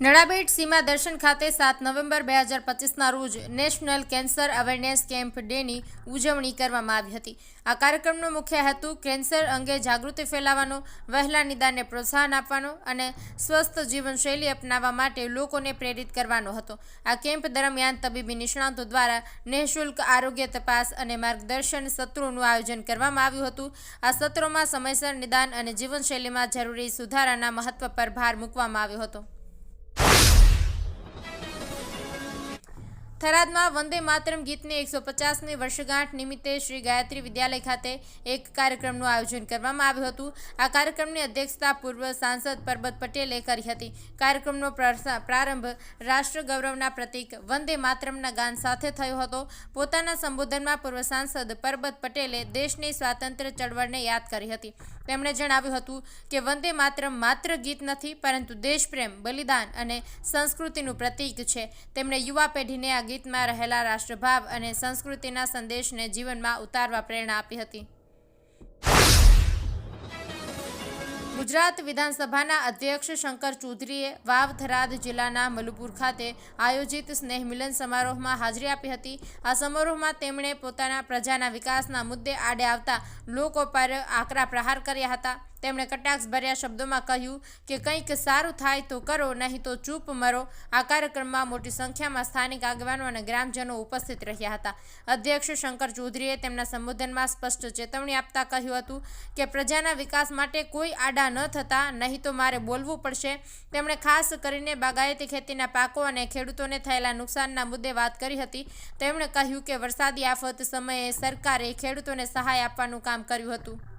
નડાબેટ સીમા દર્શન ખાતે સાત નવેમ્બર બે હજાર પચીસના રોજ નેશનલ કેન્સર અવેરનેસ કેમ્પ ડેની ઉજવણી કરવામાં આવી હતી. આ કાર્યક્રમનો મુખ્ય હેતુ કેન્સર અંગે જાગૃતિ ફેલાવવાનો, વહેલા નિદાનને પ્રોત્સાહન આપવાનો અને સ્વસ્થ જીવનશૈલી અપનાવવા માટે લોકોને પ્રેરિત કરવાનો હતો. આ કેમ્પ દરમિયાન તબીબી નિષ્ણાતો દ્વારા નિઃશુલ્ક આરોગ્ય તપાસ અને માર્ગદર્શન સત્રોનું આયોજન કરવામાં આવ્યું હતું. આ સત્રોમાં સમયસર નિદાન અને જીવનશૈલીમાં જરૂરી સુધારાના મહત્વ પર ભાર મૂકવામાં આવ્યો હતો. થરાદમાં વંદે માતરમ ગીતની એકસો પચાસની વર્ષગાંઠ નિમિત્તે શ્રી ગાયત્રી વિદ્યાલય ખાતે એક કાર્યક્રમનું આયોજન કરવામાં આવ્યું હતું. આ કાર્યક્રમની અધ્યક્ષતા પૂર્વ સાંસદ પરબત પટેલે કરી હતી. કાર્યક્રમનો પ્રારંભ રાષ્ટ્ર ગૌરવના પ્રતીક વંદે માતરમના ગાન સાથે થયો હતો. પોતાના સંબોધનમાં પૂર્વ સાંસદ પરબત પટેલે દેશની સ્વાતંત્ર્ય ચળવળને યાદ કરી હતી. તેમણે જણાવ્યું હતું કે વંદે માતરમ માત્ર ગીત નથી, પરંતુ દેશપ્રેમ, બલિદાન અને સંસ્કૃતિનું પ્રતીક છે. તેમણે યુવા પેઢીને આ ગીતમાં રહેલા રાષ્ટ્રભાવ અને સંસ્કૃતિના સંદેશને જીવનમાં ઉતારવા પ્રેરણા આપી હતી. ગુજરાત વિધાનસભાના અધ્યક્ષ શંકર ચૌધરીએ વાવ થરાદ જિલ્લાના મલુપુર ખાતે આયોજિત સ્નેહ મિલન સમારોહમાં હાજરી આપી હતી. આ સમારોહમાં તેમણે પોતાના પ્રજાના વિકાસના મુદ્દે આડે આવતા લોકો પર આકરા પ્રહાર કર્યા હતા. તેમણે કટાક્ષભર્યા શબ્દોમાં કહ્યું કે કંઈક સારું થાય તો કરો, નહીં તો ચૂપ મરો. આ કાર્યક્રમમાં મોટી સંખ્યામાં સ્થાનિક આગેવાનો અને ગ્રામજનો ઉપસ્થિત રહ્યા હતા. અધ્યક્ષ શંકર ચૌધરીએ તેમના સંબોધનમાં સ્પષ્ટ ચેતવણી આપતા કહ્યું હતું કે, પ્રજાના વિકાસ માટે કોઈ આડા ન થતા, નહીં તો મારે બોલવું પડશે. તેમણે ખાસ કરીને બાગાયતી ખેતીના પાકો અને ખેડૂતોને થયેલા નુકસાનના મુદ્દે વાત કરી હતી. તેમણે કહ્યું કે, વરસાદી આફત સમયે સરકારે ખેડૂતોને સહાય આપવાનું કામ કર્યું હતું.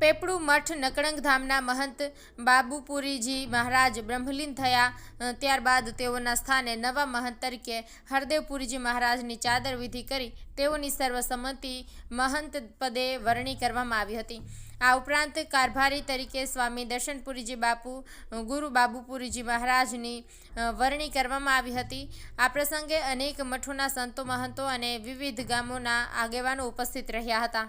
પેપડું મઠ નકળંગ ધામના મહંત બાબુપુરીજી મહારાજ બ્રહ્મલીન થયા. ત્યારબાદ તેઓના સ્થાને નવા મહંત તરીકે હરદેવપુરીજી મહારાજની ચાદર વિધિ કરી તેઓની સર્વસંમતિ મહંત પદે વરણી કરવામાં આવી હતી. આ ઉપરાંત કારભારી તરીકે સ્વામી દર્શનપુરીજી બાપુ, ગુરુ બાબુપુરીજી મહારાજની વરણી કરવામાં આવી હતી. આ પ્રસંગે અનેક મઠોના સંતો મહંતો અને વિવિધ ગામોના આગેવાનો ઉપસ્થિત રહ્યા હતા.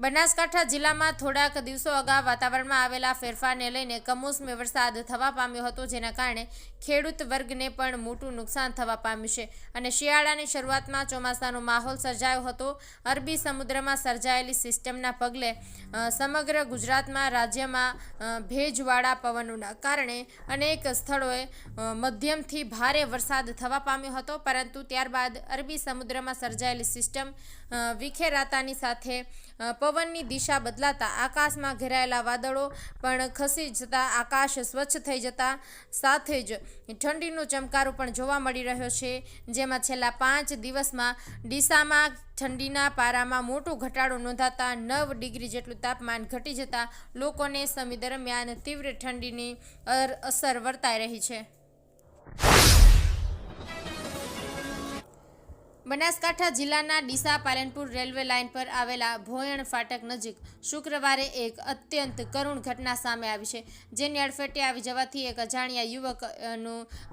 Banaskantha જિલ્લામાં થોડાક દિવસો અગાઉ વાતાવરણમાં આવેલા ફેરફારને લઈને કમોસમી વરસાદ થવા પામ્યો હતો, જેના કારણે ખેડૂત વર્ગને પણ મોટું નુકસાન થવા પામ્યું છે. અને શિયાળાની શરૂઆતમાં ચોમાસાનો માહોલ સર્જાયો હતો. અરબી સમુદ્રમાં સર્જાયેલી સિસ્ટમના પગલે સમગ્ર ગુજરાતમાં રાજ્યમાં ભેજવાળા પવનોના કારણે અનેક સ્થળોએ મધ્યમથી ભારે વરસાદ થવા પામ્યો હતો. પરંતુ ત્યારબાદ અરબી સમુદ્રમાં સર્જાયેલી સિસ્ટમ વિખેરાતાની સાથે પવનની દિશા બદલાતા આકાશમાં ઘેરાયેલા વાદળો પણ ખસી જતા આકાશ સ્વચ્છ થઈ જતા સાથે જ ઠંડીનો ચમકારો પણ જોવા મળી રહ્યો છે, જેમાં છેલ્લા પાંચ દિવસમાં ડીસામાં ઠંડીના પારામાં મોટો ઘટાડો નોંધાતા નવ ડિગ્રી જેટલું તાપમાન ઘટી જતા લોકોને સમય દરમિયાન તીવ્ર ઠંડીની અસર વર્તાઈ રહી છે. બનાસકાંઠા જિલ્લાના ડીસા પાલનપુર રેલવે લાઇન પર આવેલા ભોયણ ફાટક નજીક શુક્રવારે એક અત્યંત કરુણ ઘટના સામે આવી છે. જેની અડફેટે આવી જવાથી એક અજાણ્યા યુવકનું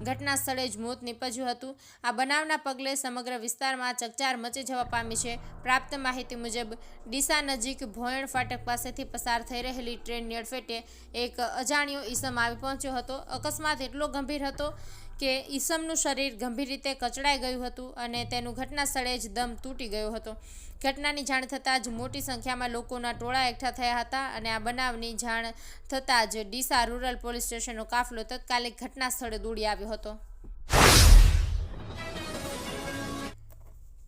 ઘટના સ્થળે જ મોત નીપજ્યું હતું. આ બનાવના પગલે સમગ્ર વિસ્તારમાં ચકચાર મચી જવા પામી છે. પ્રાપ્ત માહિતી મુજબ, ડીસા નજીક ભોયણ ફાટક પાસેથી પસાર થઈ રહેલી ટ્રેનની અડફેટે એક અજાણ્યો ઈસમ આવી પહોંચ્યો હતો. અકસ્માત એટલો ગંભીર હતો કે ઈસમનું શરીર ગંભીર રીતે કચડાઈ ગયું હતું અને તેનું ઘટના સ્થળે જ દમ તૂટી ગયો હતો. ઘટનાની જાણ થતાં જ મોટી સંખ્યામાં લોકોના ટોળા એકઠા થયા હતા અને આ બનાવની જાણ થતાં જ ડીસા રૂરલ પોલીસ સ્ટેશનનો કાફલો તત્કાલિક ઘટના સ્થળે દોડી આવ્યો હતો.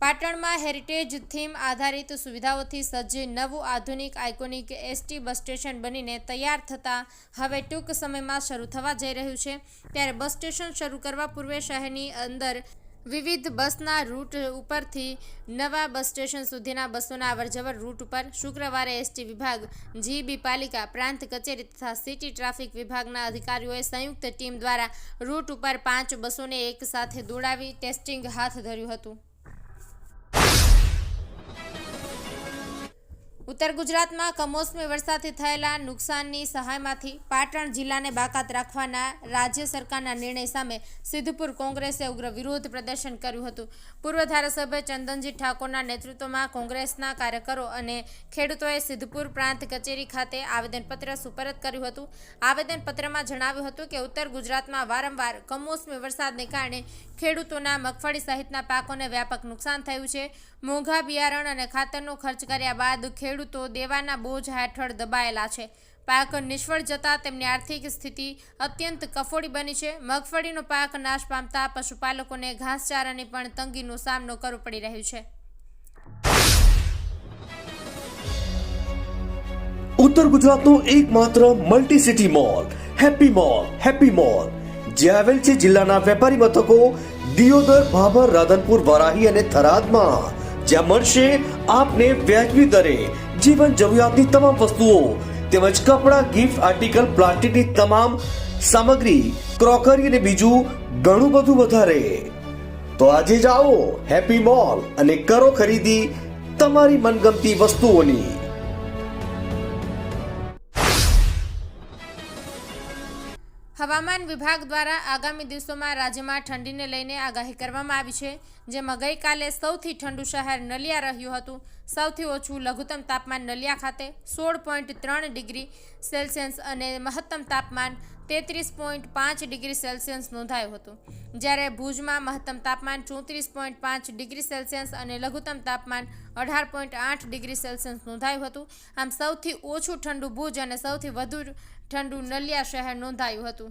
પાટણમાં હેરિટેજ થીમ આધારિત સુવિધાઓથી સજ્જ નવું આધુનિક આઇકોનિક એસટી બસ સ્ટેશન બનીને તૈયાર થતાં હવે ટૂંક સમયમાં શરૂ થવા જઈ રહ્યું છે. ત્યારે બસ સ્ટેશન શરૂ કરવા પૂર્વે શહેરની અંદર વિવિધ બસના રૂટ ઉપરથી નવા બસ સ્ટેશન સુધીના બસોના અવરજવર રૂટ ઉપર શુક્રવારે એસટી વિભાગ, જીબી પાલિકા, પ્રાંત કચેરી તથા સિટી ટ્રાફિક વિભાગના અધિકારીઓએ સંયુક્ત ટીમ દ્વારા રૂટ ઉપર પાંચ બસોને એક સાથે દોડાવી ટેસ્ટિંગ હાથ ધર્યું હતું. ઉત્તર ગુજરાતમાં કમોસમી વરસાદથી થયેલા નુકસાનની સહાયમાંથી પાટણ જિલ્લાને બાકાત રાખવાના રાજ્ય સરકારના નિર્ણય સામે સિદ્ધપુર કોંગ્રેસે ઉગ્ર વિરોધ પ્રદર્શન કર્યું હતું. પૂર્વ ધારાસભ્ય ચંદનજી ઠાકોરના નેતૃત્વમાં કોંગ્રેસના કાર્યકરો અને ખેડૂતોએ સિદ્ધપુર પ્રાંત કચેરી ખાતે આવેદનપત્ર સુપરત કર્યું હતું. આવેદનપત્રમાં જણાવ્યું હતું કે ઉત્તર ગુજરાતમાં વારંવાર કમોસમી વરસાદને કારણે ખેડૂતોના મગફળી સહિતના પાકોને વ્યાપક નુકસાન થયું છે. મોંઘા બિયારણ અને ખાતરનો ખર્ચ કર્યા બાદ ખેડૂતો દેવાના બોજ હેઠળ દબાયેલા છે. પાક નિષ્ફળ જતા તેમની આર્થિક સ્થિતિ અત્યંત કફોડી બની છે. મગફળીનો પાક નાશ પામતા પશુપાલકોને ઘાસચારાની પણ તંગીનો સામનો કરવો પડી રહ્યો છે. ઉત્તર ગુજરાતનો એકમાત્ર multi city mall happy mall happy mall. જે આવેલ છે જિલ્લાના વેપારી મથકો દિયોદર, ભાભર, રાધનપુર, વરાહી અને થરાદમાં. જ્યાં મળશે, આપને વ્યાજબી દરે જીવન જરૂરિયાતની તમામ વસ્તુઓ તેમજ કપડાં ગિફ્ટ આર્ટિકલ પ્લાસ્ટિકની તમામ સામગ્રી ક્રોકરી અને બીજું ઘણું બધું વધારે. તો આજે જાઓ હેપી મોલ અને કરો ખરીદી તમારી મનગમતી વસ્તુઓની. હવામાન વિભાગ દ્વારા આગામી દિવસોમાં રાજ્યમાં ઠંડીને લઈને આગાહી કરવામાં આવી છે. જેમાં ગઈકાલે સૌથી ઠંડુ શહેર નલિયા રહ્યું હતું. સૌથી ઓછું લઘુત્તમ તાપમાન નલિયા ખાતે સોળ પોઈન્ટ ત્રણ ડિગ્રી સેલ્સિયસ અને મહત્તમ તાપમાન તેત્રીસ પોઈન્ટ પાંચ ડિગ્રી સેલ્સિયસ નોંધાયું હતું. જ્યારે ભુજમાં મહત્તમ તાપમાન ચોત્રીસ પોઈન્ટ પાંચ ડિગ્રી સેલ્સિયસ અને લઘુત્તમ તાપમાન અઢાર પોઈન્ટ આઠ ડિગ્રી સેલ્સિયસ નોંધાયું હતું. આમ સૌથી ઓછું ઠંડુ ભુજ અને સૌથી વધુ ઠંડુ નલિયા શહેર નોંધાયું હતું.